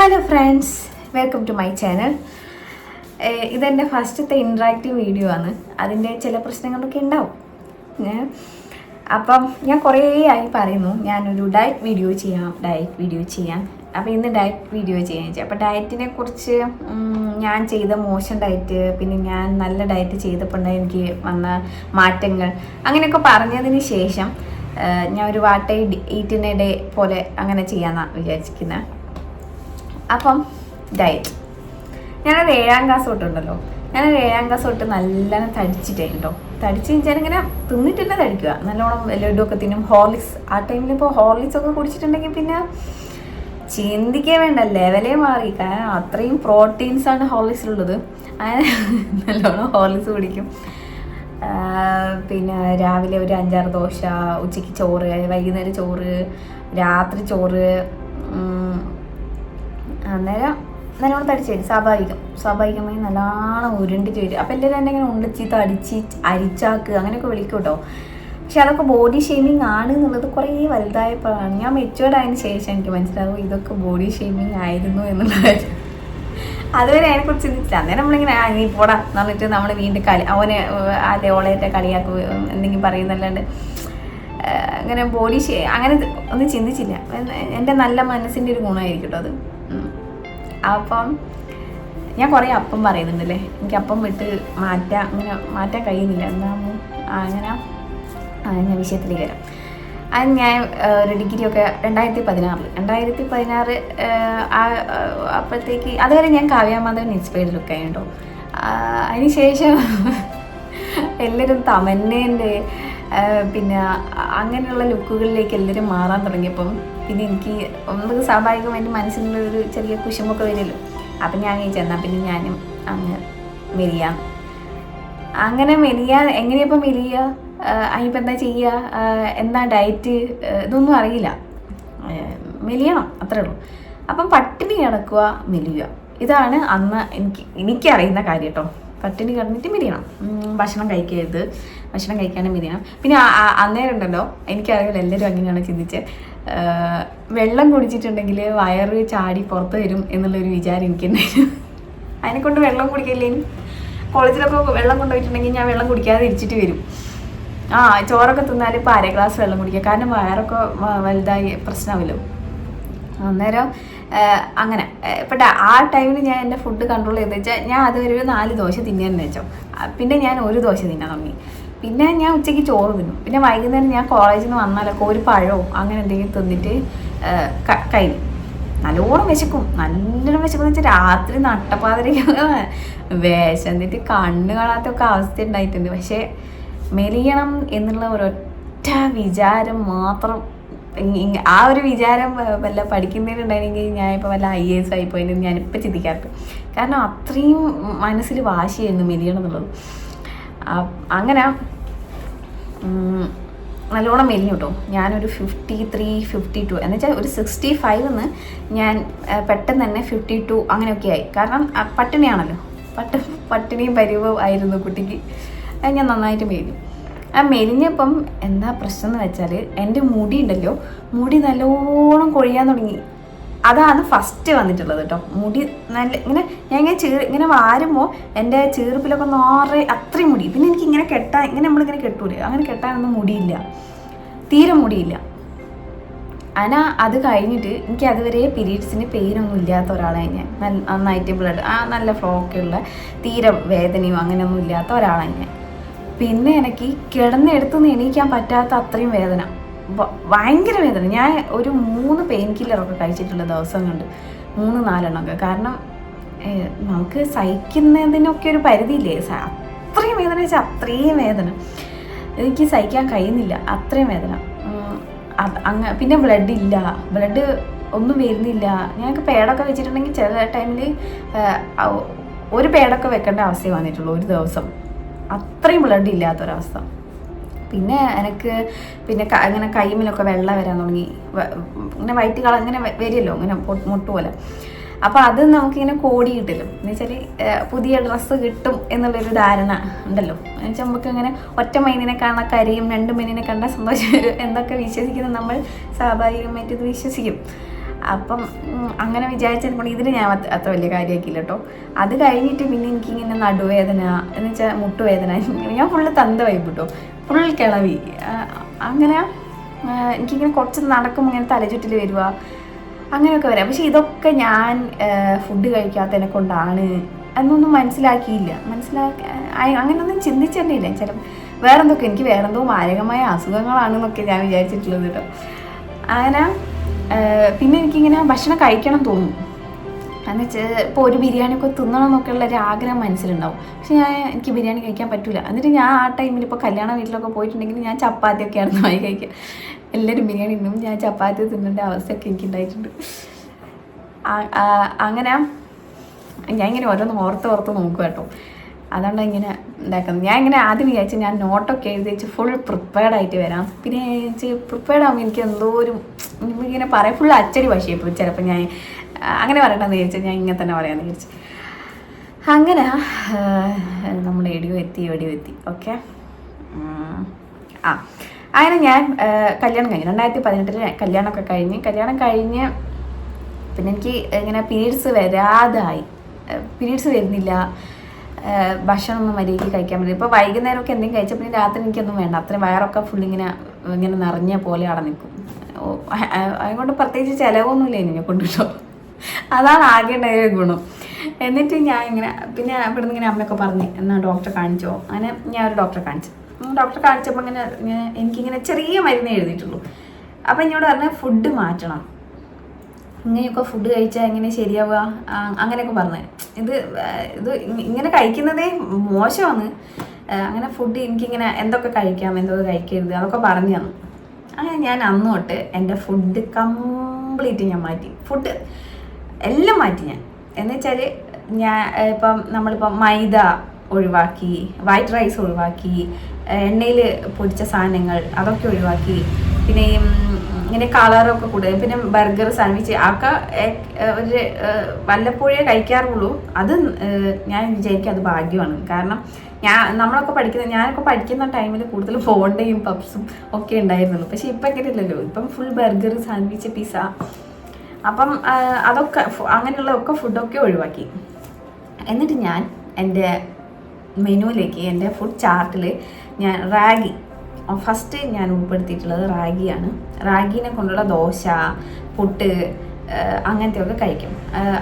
Hello friends welcome to my channel ഇതെന്റെ ഫസ്റ്റത്തെ interactive video ആണ്. അതിന്റെ ചില പ്രശ്നങ്ങളൊക്കെ ഉണ്ടാവും. അപ്പം ഞാൻ കുറേ ആയി പറയുന്നു. ഞാനൊരു ഡയറ്റ് വീഡിയോ ചെയ്യാം ഡയറ്റ് വീഡിയോ ചെയ്യാം. അപ്പോൾ ഇന്ന് ഡയറ്റ് വീഡിയോ ചെയ്യാൻ വെച്ചാൽ അപ്പോൾ ഡയറ്റിനെ കുറിച്ച് ഞാൻ ചെയ്ത മോശം ഡയറ്റ് പിന്നെ ഞാൻ നല്ല ഡയറ്റ് ചെയ്തപ്പോൾ എനിക്ക് വന്ന മാറ്റങ്ങൾ അങ്ങനെയൊക്കെ പറഞ്ഞതിന് ശേഷം ഞാൻ ഒരു വാട്ട ഈറ്റിനെ ഡേ പോലെ അങ്ങനെ ചെയ്യാമെന്നാണ് വിചാരിച്ചിരിക്കുന്നത് അപ്പം ഡയറ്റ് ഞാനൊരു ഏഴാം ക്ലാസ് തൊട്ടുണ്ടല്ലോ. ഞാനൊരു ഏഴാം ക്ലാസ് തൊട്ട് നല്ലോണം തടിച്ചിട്ടുണ്ടോ തടിച്ച് കഴിഞ്ഞാൽ ഇങ്ങനെ തിന്നിട്ട് തന്നെ തടിക്കുക. നല്ലോണം ലഡുവൊക്കെ തിന്നും. ഹോർലിക്സ് ആ ടൈമിൽ ഇപ്പോൾ ഹോർലിക്സ് ഒക്കെ കുടിച്ചിട്ടുണ്ടെങ്കിൽ പിന്നെ ചിന്തിക്കേ വേണ്ട. ലെവലേ മാറി. കാരണം അത്രയും പ്രോട്ടീൻസ് ആണ് ഹോർലിക്സിലുള്ളത് അങ്ങനെ നല്ലോണം ഹോർലിക്സ് കുടിക്കും. പിന്നെ രാവിലെ ഒരു അഞ്ചാറ് ദോശ ഉച്ചയ്ക്ക് ചോറ് വൈകുന്നേരം ചോറ് രാത്രി ചോറ് അന്നേരം നല്ലോണം തടിച്ച് വരും. സ്വാഭാവികം. സ്വാഭാവികമായി നല്ലോണം ഉരുണ്ടിട്ട് വരും അപ്പം എല്ലാവരും എന്നെ ഇങ്ങനെ ഉണ്ടിച്ച് തടിച്ച് അരിച്ചാക്ക് അങ്ങനെയൊക്കെ വിളിക്കും കേട്ടോ പക്ഷെ അതൊക്കെ ബോഡി ഷേമിങ് ആണ് എന്നുള്ളത് കുറേ വലുതായപ്പോഴാണ്. ഞാൻ മെച്ചുവേർഡ് ആയതിനു ശേഷം എനിക്ക് മനസ്സിലാവും ഇതൊക്കെ ബോഡി ഷേമിങ് ആയിരുന്നു എന്നുള്ളത്. അതുവരെ അതിനെക്കുറിച്ച് ചിന്തിച്ചില്ല. അന്നേരം നമ്മളിങ്ങനെ ആ നീ പോടാ. എന്ന് പറഞ്ഞിട്ട് നമ്മൾ വീണ്ടും കളി അവനെ അല്ലെ ഓളേറ്റ കളിയാക്കുക എന്തെങ്കിലും പറയുന്നല്ലാണ്ട് അങ്ങനെ ബോഡി ഷേ അങ്ങനെ ഒന്നും ചിന്തിച്ചില്ല. എന്റെ നല്ല മനസ്സിന്റെ ഒരു ഗുണമായിരിക്കും കേട്ടോ അത്. അപ്പം ഞാൻ കുറേ അപ്പം പറയുന്നുണ്ടല്ലേ? എനിക്ക് അപ്പം വിട്ട് മാറ്റാൻ അങ്ങനെ മാറ്റാൻ കഴിയുന്നില്ല. എന്താ അങ്ങനെ ഞാൻ വിഷയത്തിലേക്ക് വരാം. അത് ഞാൻ ഒരു ഡിഗ്രി ഒക്കെ രണ്ടായിരത്തി പതിനാറിൽ രണ്ടായിരത്തി പതിനാറ് ആ അപ്പോഴത്തേക്ക് അതുവരെ ഞാൻ കാവ്യാമാധവൻ ഇൻസ്പയർഡ് ലുക്ക് ആയിട്ടോ അതിനുശേഷം എല്ലാവരും തമന്നേന്റെ പിന്നെ അങ്ങനെയുള്ള ലുക്കുകളിലേക്ക് എല്ലാവരും മാറാൻ തുടങ്ങിയപ്പം പിന്നെ എനിക്ക് നമുക്ക് സ്വാഭാവികമായിട്ട് മനസ്സിലുള്ള ഒരു ചെറിയ കുശുമൊക്കെ വരുമല്ലോ അപ്പം ഞാൻ ഈ എന്നാൽ പിന്നെ ഞാനും അങ്ങ് മെലിയാം. അങ്ങനെ മെലിയാ എങ്ങനെയപ്പോൾ മെലിയ? അതിനിപ്പോൾ എന്താ ചെയ്യുക എന്താ ഡയറ്റ് ഇതൊന്നും അറിയില്ല. മെലിയണം അത്രേ ഉള്ളൂ. അപ്പം പട്ടിണി കിടക്കുക മെലിയുക. ഇതാണ് അന്ന് എനിക്ക് എനിക്കറിയുന്ന കാര്യം കേട്ടോ. പട്ടിണി കിടന്നിട്ട് മെലിയണം. ഉം, ഭക്ഷണം കഴിക്കരുത്. ഭക്ഷണം കഴിക്കാനും മെലിയണം. പിന്നെ അന്നേരം ഉണ്ടല്ലോ എനിക്കറിയില്ല എല്ലാവരും അങ്ങനെയാണ് ചിന്തിച്ച്. വെള്ളം കുടിച്ചിട്ടുണ്ടെങ്കിൽ വയറ് ചാടി പുറത്ത് വരും എന്നുള്ളൊരു വിചാരം എനിക്കുണ്ടായിരുന്നു. അതിനെ കൊണ്ട് വെള്ളം കുടിക്കില്ലേനും കോളേജിലൊക്കെ വെള്ളം കൊണ്ടുപോയിട്ടുണ്ടെങ്കിൽ ഞാൻ വെള്ളം കുടിക്കാതെ ഇരിച്ചിട്ട് വരും. ആ ചോറൊക്കെ തിന്നാൽ ഇപ്പോൾ അര ഗ്ലാസ് വെള്ളം കുടിക്കുക. കാരണം വയറൊക്കെ വലുതായി പ്രശ്നമാവില്ലോ. അന്നേരം അങ്ങനെ. ഇപ്പം ആ ടൈമിൽ ഞാൻ എന്റെ ഫുഡ് കൺട്രോൾ ചെയ്തെന്ന് വെച്ചാൽ ഞാൻ അതുവരെ ഒരു നാല് ദോശ തിന്നാന്ന് വെച്ചോ. പിന്നെ ഞാൻ ഒരു ദോശ തിന്നാൻ തുടങ്ങി. പിന്നെ ഞാൻ ഉച്ചയ്ക്ക് ചോറ് തിന്നും. പിന്നെ വൈകുന്നേരം ഞാൻ കോളേജിൽ നിന്ന് വന്നാലൊക്കെ ഒരു പഴവും അങ്ങനെ എന്തെങ്കിലും തിന്നിട്ട് കഴിഞ്ഞു നല്ലോണം വിശക്കും. നല്ലോണം വിശക്കും വെച്ചാൽ രാത്രി നട്ടപ്പാതിരയ്ക്ക് വിശന്നിട്ട് കണ്ണ് കാണാത്തൊക്കെ അവസ്ഥ ഉണ്ടായിട്ടുണ്ട്. പക്ഷേ മെലിയണം എന്നുള്ള ഒരൊറ്റ വിചാരം മാത്രം ആ ഒരു വിചാരം വല്ല പഠിക്കുന്നതിനുണ്ടായിരുന്നെങ്കിൽ ഞാൻ ഇപ്പോൾ വല്ല ഐ എസ് ആയിപ്പോയെന്ന് ഞാനിപ്പോൾ ചിന്തിക്കാറുണ്ട്. കാരണം അത്രയും മനസ്സിൽ വാശിയായിരുന്നു മെലിയണം എന്നുള്ളത്. അങ്ങനെ നല്ലോണം മെലിഞ്ഞു കേട്ടോ ഞാനൊരു ഫിഫ്റ്റി ത്രീ ഫിഫ്റ്റി ടു എന്ന് വെച്ചാൽ ഒരു സിക്സ്റ്റി ഫൈവ് ഞാൻ പെട്ടെന്ന് തന്നെ ഫിഫ്റ്റി ടു അങ്ങനെയൊക്കെ ആയി. കാരണം പട്ടിണിയാണല്ലോ. പട്ട പട്ടിണിയും പരിവും ആയിരുന്നു കുട്ടിക്ക്. അത് ഞാൻ നന്നായിട്ട് മെലിഞ്ഞു. ആ മെലിഞ്ഞപ്പം എന്താ പ്രശ്നം എന്ന് വെച്ചാൽ എന്റെ മുടി ഉണ്ടല്ലോ. മുടി നല്ലോണം കൊഴിയാൻ തുടങ്ങി. അതാണ് ഫസ്റ്റ് വന്നിട്ടുള്ളത് കേട്ടോ മുടി നല്ല ഇങ്ങനെ ഞാൻ ഇങ്ങനെ ചീർ ഇങ്ങനെ വാരുമ്പോൾ എന്റെ ചീർപ്പിലൊക്കെ നിറയെ അത്രയും മുടി. പിന്നെ എനിക്ക് ഇങ്ങനെ കെട്ടാൻ ഇങ്ങനെ നമ്മളിങ്ങനെ കെട്ടൂലേ. അങ്ങനെ കെട്ടാനൊന്നും മുടിയില്ല. തീരെ മുടിയില്ല. അന അത് കഴിഞ്ഞിട്ട് എനിക്ക് അതുവരെ പീരീഡ്സിന് പെയിനൊന്നും ഇല്ലാത്ത ഒരാളാണ് ഞാൻ. നന്നായിട്ട് ബ്ലഡ് ആ നല്ല ഫ്ലോക്കെ ഉള്ള തീരെ വേദനയും അങ്ങനെയൊന്നും ഇല്ലാത്ത ഒരാളാണ് ഞാൻ. പിന്നെ എനിക്ക് കിടന്നെടുത്തുനിന്ന് എണീക്കാൻ പറ്റാത്ത അത്രയും വേദന. ഭയങ്കര വേദന. ഞാൻ ഒരു മൂന്ന് പെയിൻ കില്ലറൊക്കെ കഴിച്ചിട്ടുള്ള ദിവസം കൊണ്ട് മൂന്ന് നാലെണ്ണമൊക്കെ. കാരണം നമുക്ക് സഹിക്കുന്നതിനൊക്കെ ഒരു പരിധിയില്ലേ? അത്രയും വേദന വെച്ചാൽ അത്രയും വേദന. എനിക്ക് സഹിക്കാൻ കഴിയുന്നില്ല. അത്രയും വേദന. അങ്ങ പിന്നെ ബ്ലഡ് ഇല്ല. ബ്ലഡ് ഒന്നും വരുന്നില്ല. ഞങ്ങൾക്ക് പേടൊക്കെ വെച്ചിട്ടുണ്ടെങ്കിൽ ചില ടൈമിൽ ഒരു പേടൊക്കെ വെക്കേണ്ട അവസ്ഥ വന്നിട്ടുള്ളൂ ഒരു ദിവസം. അത്രയും ബ്ലഡ് ഇല്ലാത്തൊരവസ്ഥ. പിന്നെ എനിക്ക് പിന്നെ ഇങ്ങനെ കൈമിലൊക്കെ വെള്ളം വരാൻ തുടങ്ങി. ഇങ്ങനെ വയറ്റ് കള ഇങ്ങനെ വരുമല്ലോ ഇങ്ങനെ മുട്ട് പോലെ അപ്പോൾ അത് നമുക്കിങ്ങനെ കോടി കിട്ടില്ലോ എന്ന് വെച്ചാൽ പുതിയ ഡ്രസ്സ് കിട്ടും എന്നുള്ളൊരു ധാരണ ഉണ്ടല്ലോ. എന്ന് വെച്ചാൽ നമുക്ക് ഇങ്ങനെ ഒറ്റ മൈനിനെ കാണാൻ കരയും രണ്ട് മൈനിനെ കണ്ടാൽ സന്തോഷം വരും. വിശ്വസിക്കുന്ന നമ്മൾ സ്വാഭാവികമായിട്ട് ഇത് വിശ്വസിക്കും. അപ്പം അങ്ങനെ വിചാരിച്ചത് കൊണ്ട് ഇതിന് ഞാൻ അത്ര വലിയ കാര്യമാക്കിയില്ല കേട്ടോ. അത് കഴിഞ്ഞിട്ട് പിന്നെ എനിക്കിങ്ങനെ നടുവേദന എന്ന് വെച്ചാൽ മുട്ടുവേദന ഞാൻ ഫുള്ള് തന്ത വൈബ് കേട്ടോ ഫുൾ കിളവി. അങ്ങനെ എനിക്കിങ്ങനെ കുറച്ച് നടക്കുമ്പോൾ ഇങ്ങനെ തലചുറ്റിൽ വരിക അങ്ങനെയൊക്കെ വരാം. പക്ഷെ ഇതൊക്കെ ഞാൻ ഫുഡ് കഴിക്കാത്തതിനെ കൊണ്ടാണ് എന്നൊന്നും മനസ്സിലാക്കിയില്ല. മനസ്സിലാക്കി അങ്ങനെയൊന്നും ചിന്തിച്ചിട്ടില്ല ചിലപ്പോൾ വേറെന്തൊക്കെ എനിക്ക് വേറെന്തോ മാരകമായ അസുഖങ്ങളാണെന്നൊക്കെ ഞാൻ വിചാരിച്ചിട്ടുള്ളത് കേട്ടോ. അങ്ങനെ പിന്നെ എനിക്കിങ്ങനെ ഭക്ഷണം കഴിക്കണം തോന്നും. എന്ന് വെച്ചാൽ ഇപ്പോൾ ഒരു ബിരിയാണി ഒക്കെ തിന്നണം എന്നൊക്കെയുള്ള ഒരു ആഗ്രഹം മനസ്സിലുണ്ടാവും. പക്ഷെ ഞാൻ എനിക്ക് ബിരിയാണി കഴിക്കാൻ പറ്റില്ല എന്നിട്ട് ഞാൻ ആ ടൈമിൽ ഇപ്പോൾ കല്യാണ വീട്ടിലൊക്കെ പോയിട്ടുണ്ടെങ്കിൽ ഞാൻ ചപ്പാത്തി ഒക്കെ ആണ് വാങ്ങി കഴിക്കുക എല്ലാവരും ബിരിയാണി ഉണ്ടും ഞാൻ ചപ്പാത്തി തിന്നേണ്ട അവസ്ഥയൊക്കെ എനിക്ക് ഉണ്ടായിട്ടുണ്ട് അങ്ങനെ ഞാൻ ഇങ്ങനെ ഓരോന്ന് ഓർത്ത് ഓർത്ത് നോക്കുക കേട്ടോ. അതുകൊണ്ട് ഇങ്ങനെ ഉണ്ടാക്കുന്നത് ഞാൻ ഇങ്ങനെ ആദ്യം വിചാരിച്ചു ഞാൻ നോട്ടൊക്കെ എഴുതി വെച്ച് ഫുൾ പ്രിപ്പയർഡ് ആയിട്ട് വരാം. പിന്നെ പ്രിപ്പയർഡ് ആകുമ്പോൾ എനിക്ക് എന്തോ ഒരു ഇങ്ങനെ പറയാം ഫുൾ അച്ചടി ഭാഷയായി ഇപ്പോൾ ചിലപ്പോൾ ഞാൻ അങ്ങനെ പറയണമെന്ന് വിചാരിച്ചാൽ ഞാൻ ഇങ്ങനെ തന്നെ പറയാമെന്ന് വിചാരിച്ചു. അങ്ങനെ നമ്മൾ എടിയോ എത്തി എടിയോ എത്തി. ഓക്കെ ആ. അങ്ങനെ ഞാൻ കല്യാണം കഴിഞ്ഞു. രണ്ടായിരത്തി പതിനെട്ടിൽ കല്യാണമൊക്കെ കഴിഞ്ഞ്. കല്യാണം കഴിഞ്ഞ് പിന്നെ എനിക്ക് ഇങ്ങനെ പീരീഡ്സ് വരാതായി. പീരീഡ്സ് വരുന്നില്ല. ഭക്ഷണമൊന്നും മര്യാദയ്ക്ക് കഴിക്കാൻ പറ്റില്ല. ഇപ്പോൾ വൈകുന്നേരമൊക്കെ എന്തെങ്കിലും കഴിച്ചാൽ പിന്നെ രാത്രി എനിക്കൊന്നും വേണ്ട. അത്രയും വയറൊക്കെ ഫുൾ ഇങ്ങനെ ഇങ്ങനെ നിറഞ്ഞ പോലെ അവിടെ നിൽക്കും. അതുകൊണ്ട് പ്രത്യേകിച്ച് ചിലവൊന്നുമില്ല എന്നെ കൊണ്ടിട്ടോ അതാണ് ആകെ ഉണ്ടായ ഗുണം. എന്നിട്ട് ഞാൻ ഇങ്ങനെ പിന്നെ ഇവിടെ നിന്ന് ഇങ്ങനെ അമ്മയൊക്കെ പറഞ്ഞ് എന്നാൽ ഡോക്ടറെ കാണിച്ചോ? അങ്ങനെ ഞാൻ ഒരു ഡോക്ടറെ കാണിച്ചു. ഡോക്ടറെ കാണിച്ചപ്പോൾ ഇങ്ങനെ എനിക്കിങ്ങനെ ചെറിയ മരുന്ന് എഴുതിയിട്ടുള്ളൂ. അപ്പം എന്നോട് പറഞ്ഞാൽ ഫുഡ് മാറ്റണം. ഇങ്ങനെയൊക്കെ ഫുഡ് കഴിച്ചാൽ എങ്ങനെ ശരിയാവുക? അങ്ങനെയൊക്കെ പറഞ്ഞു. ഇത് ഇത് ഇങ്ങനെ കഴിക്കുന്നതേ മോശമാണ്. അങ്ങനെ ഫുഡ് എനിക്കിങ്ങനെ എന്തൊക്കെ കഴിക്കാം എന്തൊക്കെ കഴിക്കരുത് അതൊക്കെ പറഞ്ഞു തന്നു. അങ്ങനെ ഞാൻ അന്ന് തൊട്ട് എന്റെ ഫുഡ് കംപ്ലീറ്റ് ഞാൻ മാറ്റി. ഫുഡ് എല്ലാം മാറ്റി ഞാൻ. എന്ന് വെച്ചാൽ ഞാൻ ഇപ്പം നമ്മളിപ്പം മൈദ ഒഴിവാക്കി വൈറ്റ് റൈസ് ഒഴിവാക്കി എണ്ണയിൽ പൊരിച്ച സാധനങ്ങൾ അതൊക്കെ ഒഴിവാക്കി. പിന്നെ ഇങ്ങനെ കളറൊക്കെ കൂടുതൽ. പിന്നെ ബർഗർ സാൻഡ്വിച്ച് ഒക്കെ ഒരു വല്ലപ്പോഴേ കഴിക്കാറുള്ളൂ. അത് ഞാൻ വിചാരിക്കും അത് ഭാഗ്യമാണ്. കാരണം ഞാൻ നമ്മളൊക്കെ പഠിക്കുന്ന ഞാനൊക്കെ പഠിക്കുന്ന ടൈമിൽ കൂടുതൽ ഫോണ്ടയും പപ്സും ഒക്കെ ഉണ്ടായിരുന്നുള്ളൂ. പക്ഷെ ഇപ്പം അങ്ങനെയല്ലല്ലോ. ഇപ്പം ഫുൾ ബർഗർ സാൻഡ്വിച്ച് പിസ്സ. അപ്പം അതൊക്കെ അങ്ങനെയുള്ളതൊക്കെ ഫുഡൊക്കെ ഒഴിവാക്കി. എന്നിട്ട് ഞാൻ എന്റെ മെനുവിലേക്ക് എന്റെ ഫുഡ് ചാർട്ടിൽ ഞാൻ റാഗി ഫസ്റ്റ് ഞാൻ ഉൾപ്പെടുത്തിയിട്ടുള്ളത് റാഗിയാണ്. റാഗിനെ കൊണ്ടുള്ള ദോശ പുട്ട് അങ്ങനത്തെയൊക്കെ കഴിക്കും.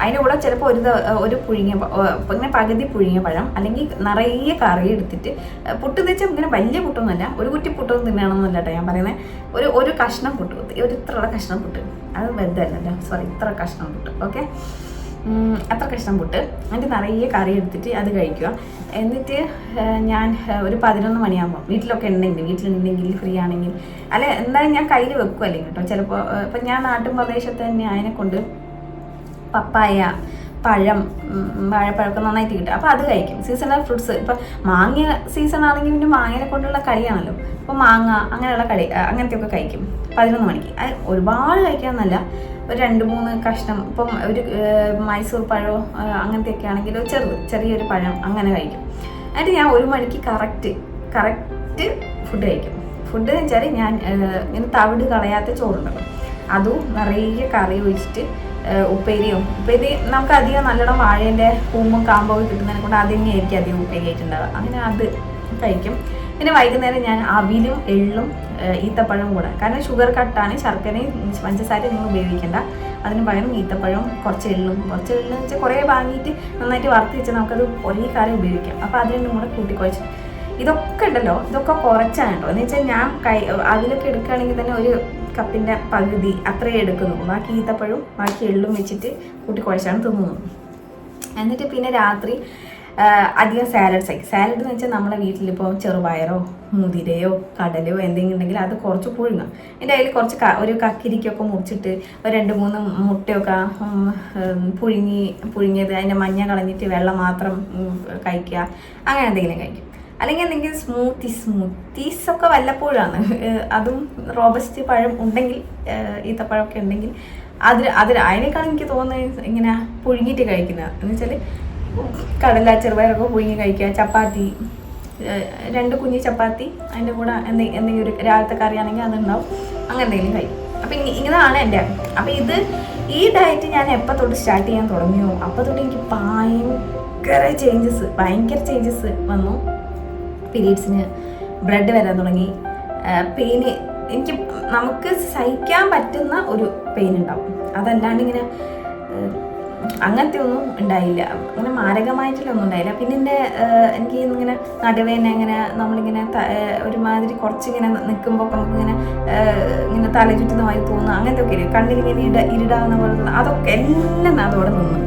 അതിന്റെ കൂടെ ചിലപ്പോൾ ഒരു ഒരു പുഴുങ്ങിയ ഇങ്ങനെ പകുതി പുഴുങ്ങിയ പഴം അല്ലെങ്കിൽ നിറയെ കറി എടുത്തിട്ട് പുട്ട് എന്ന് വെച്ചാൽ ഇങ്ങനെ വലിയ പുട്ടൊന്നുമല്ല ഒരു കുറ്റി പുട്ടൊന്നും തിന്നണമെന്നല്ല കേട്ടോ ഞാൻ പറയുന്നത് ഒരു ഒരു കഷ്ണം പുട്ട് ഒരു ഇത്ര കഷ്ണം പുട്ട്. അത് വെറുതെ അല്ലല്ലോ സോറി ഇത്ര കഷ്ണം പുട്ട് ഓക്കെ അത്ര കഷ്ണം പുട്ട്. എന്നിട്ട് നിറയെ കറി എടുത്തിട്ട് അത് കഴിക്കുക. എന്നിട്ട് ഞാൻ ഒരു പതിനൊന്ന് മണിയാകുമ്പോൾ വീട്ടിലൊക്കെ ഉണ്ടെങ്കിൽ വീട്ടിലുണ്ടെങ്കിൽ ഫ്രീ ആണെങ്കിൽ അല്ല എന്തായാലും ഞാൻ കയ്യിൽ വെക്കും അല്ലെങ്കിൽ കേട്ടോ ചിലപ്പോൾ ഇപ്പം ഞാൻ നാട്ടും പ്രദേശത്ത് തന്നെ അതിനെ കൊണ്ട് പപ്പായ പഴം വാഴപ്പഴമൊക്കെ നന്നായിട്ട് കിട്ടും. അപ്പോൾ അത് കഴിക്കും. സീസണൽ ഫ്രൂട്ട്സ് ഇപ്പം മാങ്ങ സീസൺ ആണെങ്കിൽ പിന്നെ മാങ്ങനെ കൊണ്ടുള്ള കളിയാണല്ലോ അപ്പോൾ മാങ്ങ അങ്ങനെയുള്ള കളി അങ്ങനത്തെയൊക്കെ കഴിക്കും. പതിനൊന്ന് മണിക്ക്. ഒരുപാട് കഴിക്കാമെന്നല്ല ഒരു രണ്ട് മൂന്ന് കഷ്ണം ഇപ്പം ഒരു മൈസൂർ പഴമോ അങ്ങനത്തെയൊക്കെ ആണെങ്കിൽ ഒരു ചെറുത് ചെറിയൊരു പഴം അങ്ങനെ കഴിക്കും. എന്നിട്ട് ഞാൻ ഒരു മണിക്ക് കറക്റ്റ് കറക്റ്റ് ഫുഡ് കഴിക്കും. ഫുഡ് എന്ന് വെച്ചാൽ ഞാൻ ഇങ്ങനെ തവിട് കളയാത്ത ചോറുണ്ടല്ലോ അതും നിറയെ കറി ഒഴിച്ചിട്ട് ഉപ്പേരിയും ഉപ്പേരി നമുക്ക് അധികം നല്ലോണം വാഴേന്റെ പൂമ്പും കാമ്പൊക്കെ കിട്ടുന്നതിനെ കൊണ്ട് അത് തന്നെയായിരിക്കും അധികം ഉപ്പേരി ആയിട്ടുണ്ടാവുക. അങ്ങനെ അത് കഴിക്കും. പിന്നെ വൈകുന്നേരം ഞാൻ അവിലും എള്ളും ഈത്തപ്പഴവും കൂടെ. കാരണം ഷുഗർ കട്ടാണ് ശർക്കരയും പഞ്ചസാരയും ഒന്നും ഉപയോഗിക്കേണ്ട. അതിന് പകരം ഈത്തപ്പഴവും കുറച്ച് എള്ളും. കുറച്ച് എള്ളെന്ന് വെച്ചാൽ കുറേ വാങ്ങിയിട്ട് നന്നായിട്ട് വറുത്ത് വെച്ചാൽ നമുക്കത് ഒരേ കാലം ഉപയോഗിക്കാം. അപ്പോൾ അത് രണ്ടും കൂടെ കൂട്ടിക്കുഴച്ച്. ഇതൊക്കെ ഉണ്ടല്ലോ. ഇതൊക്കെ കുറച്ചാണ് കേട്ടോ. എന്ന് വെച്ചാൽ ഞാൻ കൈ അതിലൊക്കെ എടുക്കുകയാണെങ്കിൽ തന്നെ ഒരു കപ്പിന്റെ പകുതി അത്രയേ എടുക്കുന്നു. ബാക്കി ഈത്തപ്പഴവും ബാക്കി എള്ളും വെച്ചിട്ട് കൂട്ടി കുഴച്ചാണ് തിന്നുന്നത്. എന്നിട്ട് പിന്നെ രാത്രി അധികം സാലഡ്സ് ആയി. സാലഡ് എന്ന് വെച്ചാൽ നമ്മുടെ വീട്ടിലിപ്പോൾ ചെറുപയറോ മുതിരയോ കടലയോ എന്തെങ്കിലും ഉണ്ടെങ്കിൽ അത് കുറച്ച് പുഴുങ്ങാം എന്റെ അതിൽ കുറച്ച് ഒരു കക്കിരിക്കൊക്കെ മുറിച്ചിട്ട് ഒരു രണ്ട് മൂന്ന് മുട്ടയൊക്കെ പുഴുങ്ങി പുഴുങ്ങിയത് അതിന്റെ മഞ്ഞ കളഞ്ഞിട്ട് വെള്ളം മാത്രം കഴിക്കുക. അങ്ങനെ എന്തെങ്കിലും കഴിക്കും. അല്ലെങ്കിൽ എന്തെങ്കിലും സ്മൂത്തി സ്മൂത്തീസ് ഒക്കെ വല്ലപ്പോഴാണ്. അതും റോബസ്റ്റ് പഴം ഉണ്ടെങ്കിൽ ഈത്തപ്പഴമൊക്കെ ഉണ്ടെങ്കിൽ അതിൽ അതിൽ അതിനേക്കാൾ എനിക്ക് തോന്നുന്നത് ഇങ്ങനെ പുഴുങ്ങിയിട്ട് കഴിക്കുന്നത്. എന്ന് വെച്ചാൽ കടല ചെറുപയറൊക്കെ പുഴുങ്ങി കഴിക്കുക. ചപ്പാത്തി രണ്ട് കുഞ്ഞി ചപ്പാത്തി അതിന്റെ കൂടെ എന്തെങ്കിലും എന്തെങ്കിലും ഒരു രാവിലത്തെ കറി ആണെങ്കിൽ അതുണ്ടാവും. അങ്ങനെ എന്തെങ്കിലും കഴിക്കും. അപ്പം ഇങ്ങ ഇങ്ങനെയാണ് എന്റെ അപ്പം ഇത് ഈ ഡയറ്റ് ഞാൻ എപ്പോൾ തൊട്ട് സ്റ്റാർട്ട് ചെയ്യാൻ തുടങ്ങിയോ? അപ്പോൾ തൊട്ട് എനിക്ക് ഭയങ്കര ചേഞ്ചസ് ഭയങ്കര ചേഞ്ചസ് വന്നു. പീരീഡ്സിന് ബ്ലഡ് വരാൻ തുടങ്ങി. പെയിന് എനിക്ക് നമുക്ക് സഹിക്കാൻ പറ്റുന്ന ഒരു പെയിൻ ഉണ്ടാവും. അതല്ലാണ്ട് ഇങ്ങനെ അങ്ങനത്തെ ഒന്നും ഉണ്ടായില്ല. അങ്ങനെ മാരകമായിട്ടുള്ളൊന്നും ഉണ്ടായില്ല. പിന്നെ എന്റെ എനിക്ക് ഇങ്ങനെ നടുവേന ഇങ്ങനെ നമ്മളിങ്ങനെ ഒരുമാതിരി കുറച്ചിങ്ങനെ നിൽക്കുമ്പോൾ നമുക്കിങ്ങനെ ഇങ്ങനെ തല ചുറ്റുന്ന മാതിരി തോന്നുന്നു അങ്ങനത്തെ ഒക്കെ കണ്ണിലിങ്ങനെ ഇട ഇരുടാവുന്ന പോലെ അതൊക്കെ എല്ലാം അതോടെ നിന്നു.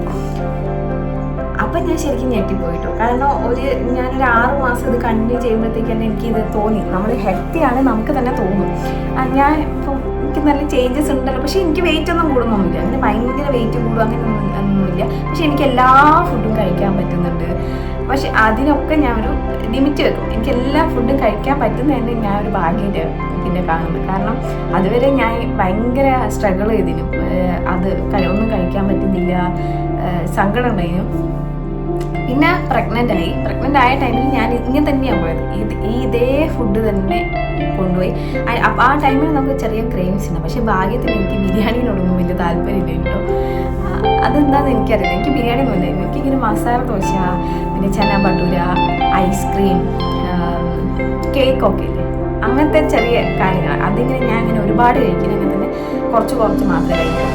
അപ്പം ഞാൻ ശരിക്കും ഞെട്ടിപ്പോയിട്ടോ. കാരണം ഒരു ഞാനൊരു ആറ് മാസം ഇത് കണ്ടിന്യൂ ചെയ്യുമ്പോഴത്തേക്ക് തന്നെ എനിക്കിത് തോന്നി. നമ്മൾ ഹെൽത്തിയാണ് നമുക്ക് തന്നെ തോന്നും. ഞാൻ ഇപ്പം എനിക്ക് നല്ല ചേഞ്ചസ് ഉണ്ടല്ലോ. പക്ഷേ എനിക്ക് വെയിറ്റ് ഒന്നും കൂടുന്നൊന്നുമില്ല. അങ്ങനെ ഭയങ്കര വെയിറ്റ് കൂടും അങ്ങനെ ഒന്നും ഒന്നുമില്ല. പക്ഷെ എനിക്ക് എല്ലാ ഫുഡും കഴിക്കാൻ പറ്റുന്നുണ്ട്. പക്ഷെ അതിനൊക്കെ ഞാൻ ഒരു ലിമിറ്റ് വെക്കും. എനിക്ക് എല്ലാ ഫുഡും കഴിക്കാൻ പറ്റുന്നതന്നെ ഞാൻ ഒരു ഭാഗ്യമായിട്ട് പിന്നെ കാണുന്നത് കാരണം അതുവരെ ഞാൻ ഭയങ്കര സ്ട്രഗിൾ ചെയ്തിരുന്നു. അത് ഒന്നും കഴിക്കാൻ പറ്റുന്നില്ല. സങ്കടം ഉണ്ടായിരുന്നു. പിന്നെ പ്രഗ്നന്റ് ആയി. പ്രഗ്നന്റ് ആയ ടൈമിൽ ഞാൻ ഇങ്ങനെ തന്നെയാണ് പോയത്. ഇത് ഈ ഇതേ ഫുഡ് തന്നെ കൊണ്ടുപോയി. ആ- ആ ടൈമിൽ നമുക്ക് ചെറിയ ക്രെയിംസ് ഉണ്ട്. പക്ഷേ ഭാഗ്യത്തിന് എനിക്ക് ബിരിയാണിനോടൊന്നും വലിയ താല്പര്യമില്ല കേട്ടോ അതെന്താണെന്ന് എനിക്കറിയില്ല. എനിക്ക് ബിരിയാണി ഒന്നുമില്ല എനിക്ക് എനിക്കിങ്ങനെ മസാല ദോശ പിന്നെ ചന ഭട്ടൂര ഐസ്ക്രീം കേക്കൊക്കെ ഇല്ലേ? അങ്ങനത്തെ ചെറിയ കാര്യങ്ങൾ. അതിങ്ങനെ ഞാൻ ഇങ്ങനെ ഒരുപാട് കഴിക്കില്ല അങ്ങനെ തന്നെ കുറച്ച് കുറച്ച് മാത്രമേ കഴിക്കൂ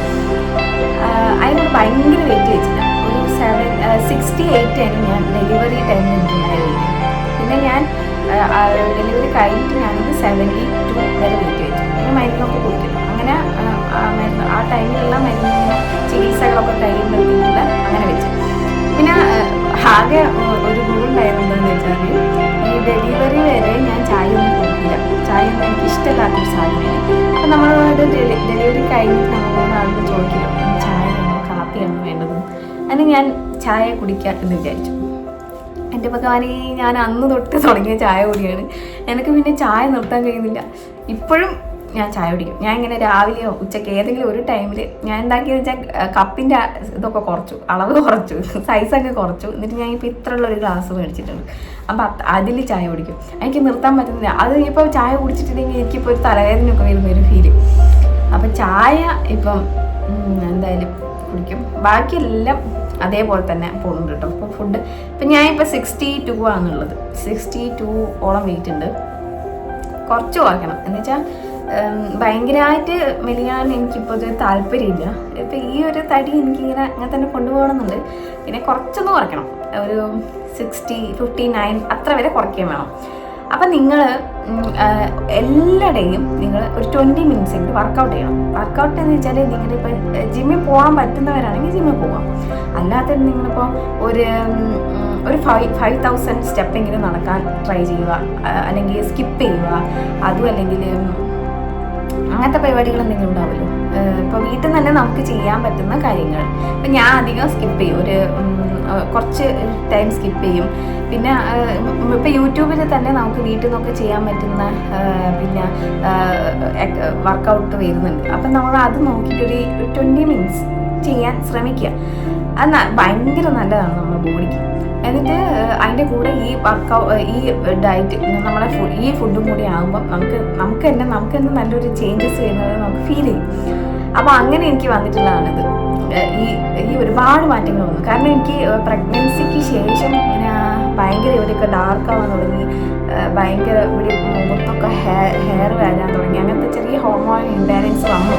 അതിനോട് ഭയങ്കര വെയിറ്റ് വെച്ചില്ല സെവൻ സിക്സ്റ്റി എയ്റ്റ് ആയിരുന്നു ഞാൻ ഡെലിവറി ടൈം ഉണ്ടായിരുന്നു പിന്നെ ഞാൻ ഡെലിവറി കഴിഞ്ഞിട്ട് ഞാനത് സെവന്റി ടു വരെ വെയിറ്റ് വെച്ചു പിന്നെ മരുന്നൊക്കെ കുടിക്കുന്നു. അങ്ങനെ മരുന്ന് ആ ടൈമിലുള്ള മരുന്ന് ചികിത്സകളൊക്കെ കഴിയുമ്പോഴത്തേക്കുള്ള അങ്ങനെ വെച്ചു. പിന്നെ ആകെ ഒരു ഗുണ്ടായിരുന്നതെന്ന് വെച്ചാൽ ഈ ഡെലിവറി വരെ ഞാൻ ചായ ഒന്നും കുടിക്കില്ല. ചായ ഒന്നും എനിക്ക് ഇഷ്ടമില്ലാത്തൊരു സാധനമാണ് അപ്പം നമ്മളോട് ഡെലി ഡെലിവറി കഴിഞ്ഞിട്ട് നമ്മളോട് അങ്ങനെ ഞാൻ ചായ കുടിക്കാം എന്ന് വിചാരിച്ചു. എന്റെ ഭഗവാനെ ഞാൻ അന്ന് തൊട്ട് തുടങ്ങിയ ചായ കുടിയാണ്. എനിക്ക് പിന്നെ ചായ നിർത്താൻ കഴിയുന്നില്ല. ഇപ്പോഴും ഞാൻ ചായ കുടിക്കും. ഞാൻ ഇങ്ങനെ രാവിലെയോ ഉച്ചയ്ക്ക് ഏതെങ്കിലും ഒരു ടൈമിൽ ഞാൻ എന്താക്കിയെന്ന് വെച്ചാൽ കപ്പിന്റെ ഇതൊക്കെ കുറച്ചു അളവ് കുറച്ചു സൈസൊക്കെ കുറച്ചു. എന്നിട്ട് ഞാൻ ഇപ്പോൾ ഇത്രയുള്ള ഒരു ഗ്ലാസ് മേടിച്ചിട്ടുണ്ട് അപ്പോൾ അതിൽ ചായ കുടിക്കും. എനിക്ക് നിർത്താൻ പറ്റുന്നില്ല. അത് ഇപ്പോൾ ചായ കുടിച്ചിട്ടുണ്ടെങ്കിൽ എനിക്കിപ്പോൾ ഒരു തലവേദനയൊക്കെ വരുന്ന ഒരു ഫീൽ അപ്പം ചായ ഇപ്പം എന്തായാലും കുടിക്കും. ബാക്കിയെല്ലാം അതേപോലെ തന്നെ പോകുന്നുണ്ട് കേട്ടോ. അപ്പോൾ ഫുഡ് ഇപ്പം ഞാൻ ഇപ്പോൾ സിക്സ്റ്റി ടു ആണുള്ളത് സിക്സ്റ്റി ടു ഓളം വെയിറ്റ് ഉണ്ട്. കുറച്ച് കുറയ്ക്കണം. എന്ന് വെച്ചാൽ ഭയങ്കരമായിട്ട് മെലിയാൻ എനിക്കിപ്പോൾ ഒരു താല്പര്യമില്ല. ഇപ്പം ഈ ഒരു തടി എനിക്കിങ്ങനെ അങ്ങനെ തന്നെ കൊണ്ടുപോകണമെന്നുണ്ട്. പിന്നെ കുറച്ചൊന്ന് കുറയ്ക്കണം. ഒരു സിക്സ്റ്റി ഫിഫ്റ്റി നയൻ അത്ര വരെ കുറയ്ക്കുകയും വേണം. അപ്പം നിങ്ങൾ എല്ലാ ഡേയും നിങ്ങൾ ഒരു ട്വന്റി മിനിറ്റ്സ് എങ്കിലും വർക്കൗട്ട് ചെയ്യണം. വർക്കൗട്ട് എന്ന് വെച്ചാൽ നിങ്ങളിപ്പോൾ ജിമ്മിൽ പോകാൻ പറ്റുന്നവരാണെങ്കിൽ ജിമ്മിൽ പോകാം അല്ലാത്ത നിങ്ങളിപ്പോൾ ഒരു ഒരു ഫൈവ് ഫൈവ് തൗസൻഡ് സ്റ്റെപ്പെങ്കിലും നടക്കാൻ ട്രൈ ചെയ്യുക അല്ലെങ്കിൽ സ്കിപ്പ് ചെയ്യുക അതും അല്ലെങ്കിൽ അങ്ങനത്തെ പരിപാടികൾ എന്തെങ്കിലും ഉണ്ടാവുമല്ലോ ഇപ്പോൾ വീട്ടിൽ തന്നെ നമുക്ക് ചെയ്യാൻ പറ്റുന്ന കാര്യങ്ങൾ. ഇപ്പം ഞാൻ അധികം സ്കിപ്പ് ചെയ്യും. ഒരു കുറച്ച് ടൈം സ്കിപ്പ് ചെയ്യും. പിന്നെ ഇപ്പം യൂട്യൂബിൽ തന്നെ നമുക്ക് വീട്ടിൽ നിന്നൊക്കെ ചെയ്യാൻ പറ്റുന്ന പിന്നെ വർക്കൗട്ട് വരുന്നുണ്ട്. അപ്പം നമ്മൾ അത് നോക്കിയിട്ടൊരു ട്വന്റി മിനിറ്റ്സ് ചെയ്യാൻ ശ്രമിക്കുക. അത് ഭയങ്കര നല്ലതാണ് നമ്മുടെ ബോഡിക്ക്. എന്നിട്ട് അതിന്റെ കൂടെ ഈ വർക്കൗ ഈ ഡയറ്റ് നമ്മളെ ഈ ഫുഡും കൂടി ആകുമ്പോൾ നമുക്ക് നമുക്ക് തന്നെ നമുക്ക് തന്നെ നല്ലൊരു ചേഞ്ചസ് വരുന്നത് നമുക്ക് ഫീൽ ചെയ്യും. അപ്പോൾ അങ്ങനെ എനിക്ക് വന്നിട്ടുള്ളതാണിത് ഈ ഈ ഒരുപാട് മാറ്റങ്ങൾ വന്നു. കാരണം എനിക്ക് പ്രഗ്നൻസിക്ക് ശേഷം ഭയങ്കര ഇവിടെയൊക്കെ ഡാർക്ക് ആവാൻ തുടങ്ങി. ഭയങ്കര ഇവിടെ മുഖത്തൊക്കെ ഹെയർ ഹെയർ വരാൻ തുടങ്ങി. അങ്ങനത്തെ ചെറിയ ഹോർമോൺ ഇംബാലൻസ് വന്നു.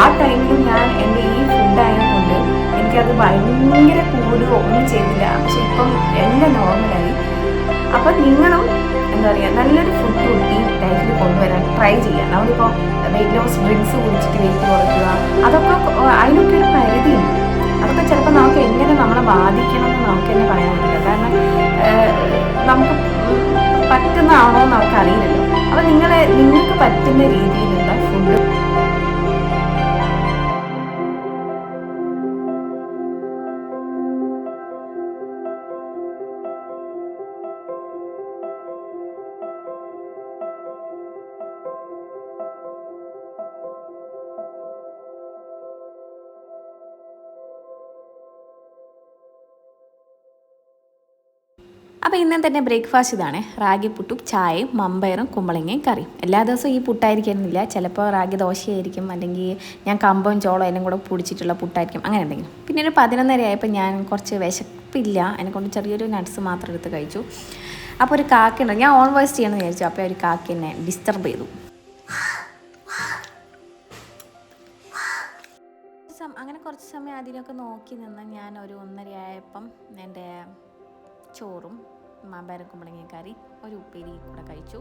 ആ ടൈമിൽ ഞാൻ എന്റെ ഈ ഫുഡ് ആയതുകൊണ്ട് എനിക്കത് ഭയങ്കര കൂടുകയോ ഒന്നും ചെയ്തില്ല. പക്ഷെ ഇപ്പം എല്ലാം നോർമലായി അപ്പം നിങ്ങളും എന്താ പറയുക നല്ലൊരു ഫുഡ് കൂട്ടി ലൈഫിൽ കൊണ്ടുവരാൻ ട്രൈ ചെയ്യുക നമ്മളിപ്പോൾ വെയിറ്റ് ലോസ് ഡ്രിങ്ക്സ് കുടിച്ചിട്ട് വെയിറ്റ് കുറയ്ക്കുക അതൊക്കെ അതിനൊക്കെ ഒരു പരിധിയുണ്ട് അതൊക്കെ ചിലപ്പോൾ നമുക്ക് എങ്ങനെ നമ്മളെ ബാധിക്കണമെന്ന് നമുക്ക് തന്നെ പറയാൻ പറ്റില്ല. കാരണം നമുക്ക് പറ്റുന്നതാണോ എന്ന് നമുക്ക് അറിയില്ലല്ലോ. അപ്പോൾ നിങ്ങളെ നിങ്ങൾക്ക് പറ്റുന്ന രീതിയിലുള്ള ഫുഡ് അപ്പോൾ ഇന്നത്തെ തന്നെ ബ്രേക്ക്ഫാസ്റ്റ് ഇതാണ്. റാഗി പുട്ടും ചായയും മമ്പയറും കുമ്പളങ്ങയും കറിയും. എല്ലാ ദിവസവും ഈ പുട്ടായിരിക്കുന്നില്ല ചിലപ്പോൾ റാഗി ദോശയായിരിക്കും അല്ലെങ്കിൽ ഞാൻ കമ്പവും ചോളം എല്ലാം കൂടെ പൊടിച്ചിട്ടുള്ള പുട്ടായിരിക്കും അങ്ങനെ എന്തെങ്കിലും. പിന്നെ ഒരു പതിനൊന്നര ആയപ്പോൾ ഞാൻ കുറച്ച് വിശപ്പില്ല. എന്നെ കൊണ്ട് ചെറിയൊരു നട്ട്സ് മാത്രം എടുത്ത് കഴിച്ചു. അപ്പോൾ ഒരു കാക്കുണ്ട് ഞാൻ ഓൺ വോയിസ് ചെയ്യണമെന്ന് വിചാരിച്ചു. അപ്പോൾ ഒരു കാക്ക എന്നെ ഡിസ്റ്റർബ് ചെയ്തു. അങ്ങനെ കുറച്ച് സമയം അതിനൊക്കെ നോക്കി നിന്ന് ഞാൻ ഒരു ഒന്നര ആയപ്പം എന്റെ ചോറും മാമ്പയർ കുമ്പളങ്ങ കറി ഒരു ഉപ്പേരി കൂടെ കഴിച്ചു.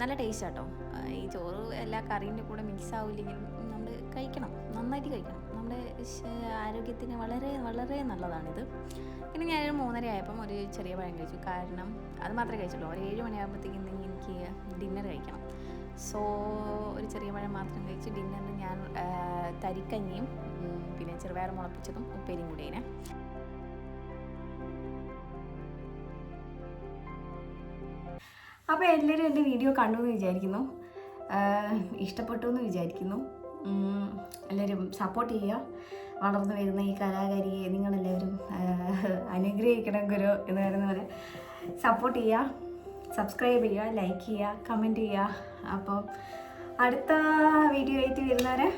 നല്ല ടേസ്റ്റ് കേട്ടോ ഈ ചോറ് എല്ലാ കറീന്റെ കൂടെ മിക്സ് ആവില്ലെങ്കിലും നമ്മൾ കഴിക്കണം. നന്നായിട്ട് കഴിക്കണം. നമ്മുടെ ആരോഗ്യത്തിന് വളരെ വളരെ നല്ലതാണിത്. പിന്നെ ഞാനൊരു മൂന്നര ആയപ്പം ഒരു ചെറിയ പഴം കഴിച്ചു. കാരണം അത് മാത്രമേ കഴിച്ചുള്ളൂ. ഒരു ഏഴ് മണിയാകുമ്പോഴത്തേക്കും എനിക്ക് ഡിന്നർ കഴിക്കണം. സോ ഒരു ചെറിയ പഴം മാത്രം കഴിച്ച് ഡിന്നറിന് ഞാൻ തരിക്കഞ്ഞിയും പിന്നെ ചെറുപയർ മുളപ്പിച്ചതും ഉപ്പേരിയും കൂടിയേനെ അപ്പോൾ എല്ലാവരും എന്റെ വീഡിയോ കണ്ടു എന്ന് വിചാരിക്കുന്നു. ഇഷ്ടപ്പെട്ടു എന്ന് വിചാരിക്കുന്നു. എല്ലാവരും സപ്പോർട്ട് ചെയ്യുക. വളർന്നു വരുന്ന ഈ കലാകാരിയെ നിങ്ങളെല്ലാവരും അനുഗ്രഹിക്കണം ഗുരു എന്ന് പറയുന്ന പോലെ സപ്പോർട്ട് ചെയ്യുക. സബ്സ്ക്രൈബ് ചെയ്യുക ലൈക്ക് ചെയ്യുക കമന്റ് ചെയ്യുക. അപ്പോൾ അടുത്ത വീഡിയോ ആയിട്ട് വരുന്നവരെ